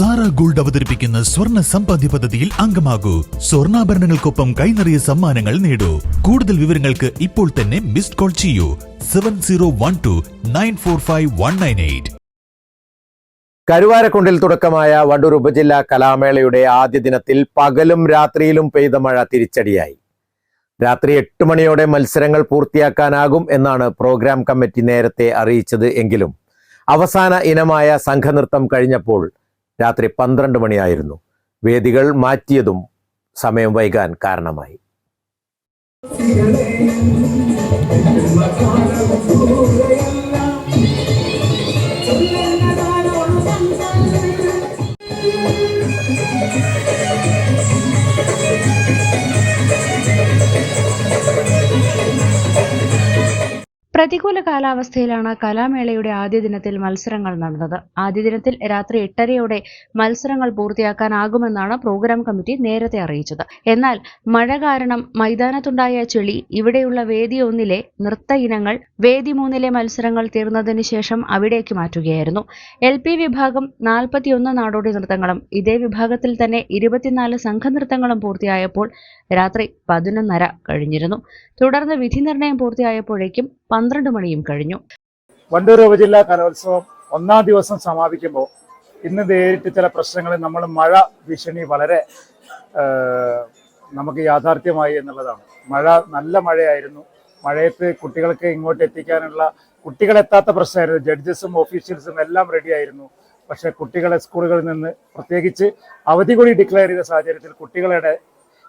Sara gold അവതരിപ്പിക്കുന്ന സ്വർണ സമ്പാദ്യ പദ്ധതിയിൽ അംഗമാകൂ. സ്വർണാഭരണങ്ങൾക്കൊപ്പം കൈനിറിയ സമ്മാനങ്ങൾ നേടൂ. കൂടുതൽ വിവരങ്ങൾക്ക് ഇപ്പോൾ തന്നെ മിസ്ഡ് കോൾ ചെയ്യൂ. Seven zero one two nine four five one nine eight. കരുവാരക്കുണ്ടിൽ തുടക്കമായ വണ്ടൂർ ഉപജില്ല കലാമേളയുടെ ആദ്യ ദിനത്തിൽ പകലും രാത്രിയിലും പെയ്ത മഴ തിരിച്ചടിയായി. രാത്രി എട്ട് മണിയോടെ മത്സരങ്ങൾ പൂർത്തിയാക്കാനാകും എന്നാണ് പ്രോഗ്രാം കമ്മിറ്റി നേരത്തെ അറിയിച്ചത് എങ്കിലും അവസാന ഇനമായ സംഘനൃത്തം കഴിഞ്ഞപ്പോൾ രാത്രി പന്ത്രണ്ട് മണിയായിരുന്നു. വേദികൾ മാറ്റിയതും സമയം വൈകാൻ കാരണമായി. പ്രതികൂല കാലാവസ്ഥയിലാണ് കലാമേളയുടെ ആദ്യ ദിനത്തിൽ മത്സരങ്ങൾ നടന്നത്. ആദ്യ ദിനത്തിൽ രാത്രി എട്ടരയോടെ മത്സരങ്ങൾ പൂർത്തിയാക്കാനാകുമെന്നാണ് പ്രോഗ്രാം കമ്മിറ്റി നേരത്തെ അറിയിച്ചത്. എന്നാൽ മഴ കാരണം മൈതാനത്തുണ്ടായ ചെളി ഇവിടെയുള്ള വേദി ഒന്നിലെ നൃത്ത ഇനങ്ങൾ വേദി മൂന്നിലെ മത്സരങ്ങൾ തീർന്നതിന് ശേഷം അവിടേക്ക് മാറ്റുകയായിരുന്നു. എൽ പി വിഭാഗം നാൽപ്പത്തിയൊന്ന് നാടോടി നൃത്തങ്ങളും ഇതേ വിഭാഗത്തിൽ തന്നെ ഇരുപത്തിനാല് സംഘനൃത്തങ്ങളും പൂർത്തിയായപ്പോൾ രാത്രി പതിനൊന്നര കഴിഞ്ഞിരുന്നു. തുടർന്ന് വിധി നിർണയം പൂർത്തിയായപ്പോഴേക്കും പന്ത്രണ്ട് മണിയും കഴിഞ്ഞു. വണ്ടൂർ ഉപജില്ലാ കലോത്സവം ഒന്നാം ദിവസം സമാപിക്കുമ്പോൾ ഇന്ന് നേരിട്ട് ചില പ്രശ്നങ്ങൾ നമ്മൾ മഴ ഭീഷണി വളരെ നമുക്ക് യാഥാർത്ഥ്യമായി എന്നുള്ളതാണ്. മഴ നല്ല മഴയായിരുന്നു. മഴയത്ത് കുട്ടികൾക്ക് ഇങ്ങോട്ട് എത്തിക്കാനുള്ള കുട്ടികളെത്താത്ത പ്രശ്നമായിരുന്നു. ജഡ്ജസും ഓഫീഷ്യൽസും എല്ലാം റെഡിയായിരുന്നു പക്ഷെ കുട്ടികളെ സ്കൂളുകളിൽ നിന്ന് പ്രത്യേകിച്ച് അവധി കൂടി ഡിക്ലെയർ ചെയ്ത സാഹചര്യത്തിൽ കുട്ടികളുടെ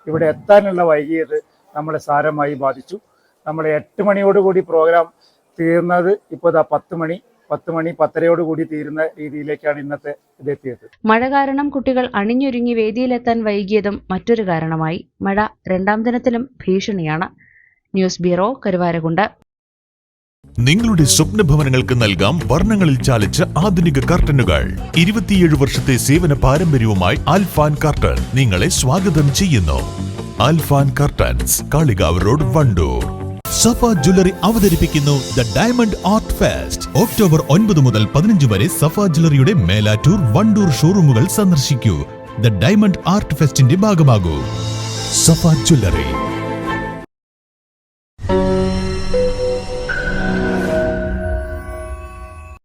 ഇവിടെ എത്താനുള്ള വൈകിയത് നമ്മളെ സാരമായി ബാധിച്ചു. നമ്മൾ എട്ട് മണിയോടുകൂടി പ്രോഗ്രാം തീർന്നത് ഇപ്പോൾ ഇതാ പത്ത് മണി. പത്ത് മണി പത്തരയോട് കൂടി തീരുന്ന രീതിയിലേക്കാണ് ഇന്നത്തെ ഇതെത്തിയത്. മഴ കാരണം കുട്ടികൾ അണിഞ്ഞൊരുങ്ങി വേദിയിലെത്താൻ വൈകിയതും മറ്റൊരു കാരണമായി. മഴ രണ്ടാം ദിനത്തിലും ഭീഷണിയാണ്. News bureau Karuvarakundu. നിങ്ങളുടെ സ്വപ്ന ഭവനങ്ങൾക്ക് നൽകാം വർണങ്ങളിൽ ചാലിച്ച ആധുനിക കർട്ടനുകൾ. ഇരുപത്തിയേഴ് വർഷത്തെ സേവന പാരമ്പര്യവുമായി ആൽഫാൻ കർട്ടൻ നിങ്ങളെ സ്വാഗതം ചെയ്യുന്നു. Alfan curtains Kalikavu road Wandoor. Safa jewellery അവതരിപ്പിക്കുന്നു the diamond art fest. October ഒൻപത് മുതൽ പതിനഞ്ച് വരെ സഫ ജ്വല്ലറിയുടെ മേലാറ്റൂർ വണ്ടൂർ ഷോറൂമുകൾ സന്ദർശിക്കൂ. ദ ഡയമണ്ട് ആർട്ട് ഫെസ്റ്റിന്റെ ഭാഗമാകൂ. സഫ ജ്വല്ലറി.